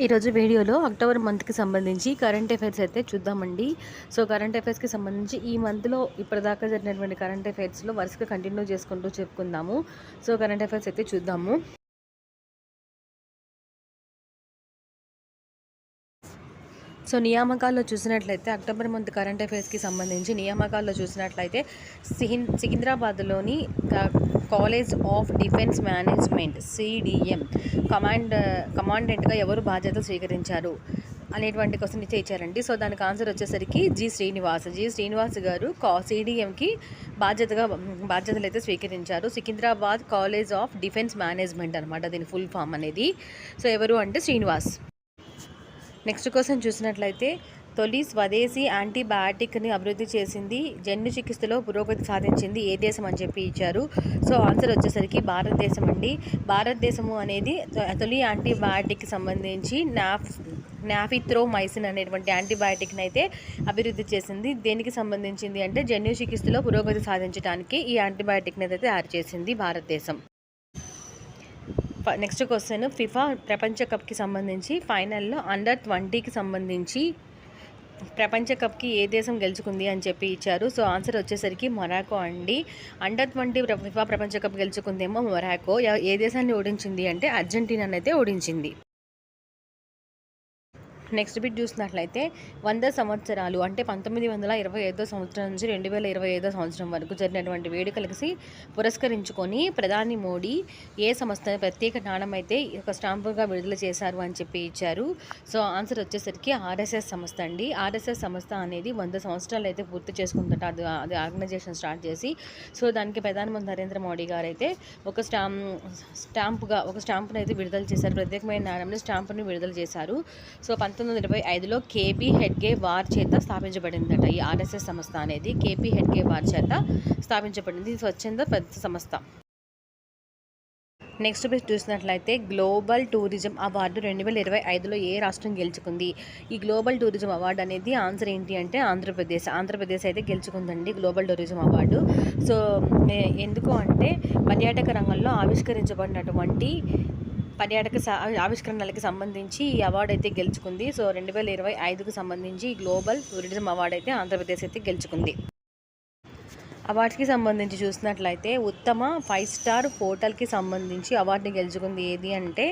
ఈరోజు వీడియోలో అక్టోబర్ మంత్కి సంబంధించి కరెంట్ అఫైర్స్ అయితే చూద్దామండి. సో కరెంట్ అఫైర్స్కి సంబంధించి ఈ మంత్లో ఇప్పటిదాకా జరిగినటువంటి కరెంట్ అఫైర్స్లో వరుసగా కంటిన్యూ చేసుకుంటూ చెప్పుకుందాము. సో కరెంట్ అఫైర్స్ అయితే చూద్దాము. సో నియామకాల్లో చూసినట్లయితే అక్టోబర్ మంత్ కరెంట్ అఫైర్స్కి సంబంధించి నియామకాల్లో చూసినట్లయితే సిహిన్ సికింద్రాబాద్లోని college of defence management CDM command కమాండెంట్గా ఎవరు బాధ్యత స్వీకరించారు అనేటువంటి క్వశ్చన్ ఇచ్చే ఇచ్చారండి. సో దానికి ఆన్సర్ వచ్చేసరికి జి శ్రీనివాస్ జి శ్రీనివాస్ గారు కా సిడిఎంకి బాధ్యతగా బాధ్యతలు అయితే స్వీకరించారు. Secunderabad college of defence management అనమాట దీని ఫుల్ ఫామ్ అనేది. సో ఎవరు అంటే శ్రీనివాస్. నెక్స్ట్ క్వశ్చన్ చూసినట్లయితే తొలి స్వదేశీ యాంటీబయాటిక్ని అభివృద్ధి చేసింది జన్యు చికిత్సలో పురోగతి సాధించింది ఏ దేశం అని చెప్పి ఇచ్చారు. సో ఆన్సర్ వచ్చేసరికి భారతదేశం అండి. భారతదేశము అనేది తొలి యాంటీబయాటిక్కి సంబంధించి నాఫ్ నాఫిత్రోమైసిన్ అనేటువంటి యాంటీబయాటిక్ని అయితే అభివృద్ధి చేసింది. దేనికి సంబంధించింది అంటే జన్యు చికిత్సలో పురోగతి సాధించడానికి ఈ యాంటీబయాటిక్ని అయితే తయారు చేసింది భారతదేశం. నెక్స్ట్ క్వశ్చన్ ఫిఫా ప్రపంచ కప్కి సంబంధించి ఫైనల్లో అండర్ ట్వంటీకి సంబంధించి ప్రపంచ కప్కి ఏ దేశం గెలుచుకుంది అని చెప్పి ఇచ్చారు. సో ఆన్సర్ వచ్చేసరికి మొరాకో అండి. అండర్ ట్వంటీ ఫిఫా ప్రపంచ కప్ గెలుచుకుందేమో మొరాకో. ఏ దేశాన్ని ఓడించింది అంటే అర్జెంటీనానైతే ఓడించింది. నెక్స్ట్ బిట్ చూసినట్లయితే వంద సంవత్సరాలు అంటే పంతొమ్మిది వందల ఇరవై ఐదో సంవత్సరం నుంచి రెండు వేల ఇరవై ఐదో సంవత్సరం వరకు జరిగినటువంటి వేడుకలకి పురస్కరించుకొని ప్రధాని మోడీ ఏ సంస్థ ప్రత్యేక నాణం అయితే ఒక స్టాంపుగా విడుదల చేశారు అని చెప్పి ఇచ్చారు. సో ఆన్సర్ వచ్చేసరికి ఆర్ఎస్ఎస్ సంస్థ అండి. ఆర్ఎస్ఎస్ సంస్థ అనేది వంద సంవత్సరాలు అయితే పూర్తి చేసుకుంటుంట అది అది ఆర్గనైజేషన్ స్టార్ట్ చేసి సో దానికి ప్రధానమంత్రి నరేంద్ర మోడీ గారు అయితే ఒక స్టాంప్ స్టాంపుగా ఒక స్టాంపును అయితే విడుదల చేశారు. ప్రత్యేకమైన నాణ్యంలో స్టాంపును విడుదల చేశారు. సో పంతొమ్మిది పంతొమ్మిది వందల ఇరవై ఐదులో కేపీ హెడ్గే వార్ చేత స్థాపించబడిందట. ఈ ఆర్ఎస్ఎస్ సంస్థ అనేది కేపీ హెడ్గే వార్ చేత స్థాపించబడింది. స్వచ్ఛంద పెద్ద సంస్థ. నెక్స్ట్ మీరు చూసినట్లయితే గ్లోబల్ టూరిజం అవార్డు రెండు వేల ఇరవై ఐదులో ఏ రాష్ట్రం గెలుచుకుంది? ఈ గ్లోబల్ టూరిజం అవార్డు అనేది ఆన్సర్ ఏంటి అంటే ఆంధ్రప్రదేశ్. ఆంధ్రప్రదేశ్ అయితే గెలుచుకుందండి గ్లోబల్ టూరిజం అవార్డు. సో ఎందుకు అంటే పర్యాటక రంగంలో ఆవిష్కరించబడినటువంటి పర్యాటక ఆవిష్కరణలకు సంబంధించి ఈ అవార్డు అయితే గెలుచుకుంది. సో రెండు వేల ఇరవై ఐదుకు సంబంధించి గ్లోబల్ టూరిజం అవార్డు అయితే ఆంధ్రప్రదేశ్ అయితే గెలుచుకుంది. అవార్డ్కి సంబంధించి చూసినట్లయితే ఉత్తమ ఫైవ్ స్టార్ హోటల్కి సంబంధించి అవార్డుని గెలుచుకుంది ఏది అంటే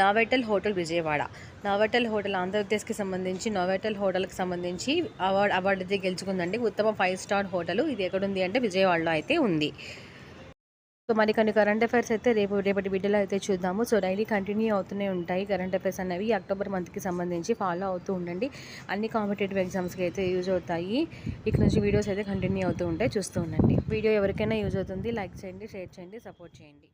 Novotel hotel Vijayawada Novotel hotel ఆంధ్రప్రదేశ్కి సంబంధించి నావెటల్ హోటల్కి సంబంధించి అవార్డు అవార్డు అయితే గెలుచుకుందండి. ఉత్తమ ఫైవ్ స్టార్ హోటల్ ఇది ఎక్కడుంది అంటే విజయవాడలో అయితే ఉంది. సో మరి కొన్ని కరెంట్ అఫైర్స్ అయితే రేపు రేపటి వీడియోలో అయితే చూద్దాము. సో డైలీ కంటిన్యూ అవుతూనే ఉంటాయి కరెంట్ అఫైర్స్ అనేవి. అక్టోబర్ మంత్కి సంబంధించి ఫాలో అవుతూ ఉండండి. అన్ని కాంపిటేటివ్ ఎగ్జామ్స్కి అయితే యూజ్ అవుతాయి. ఇక్కడ నుంచి వీడియోస్ అయితే కంటిన్యూ అవుతూ ఉంటాయి. చూస్తూ ఉండండి. వీడియో ఎవరికైనా యూజ్ అవుతుంది. లైక్ చేయండి షేర్ చేయండి సపోర్ట్ చేయండి.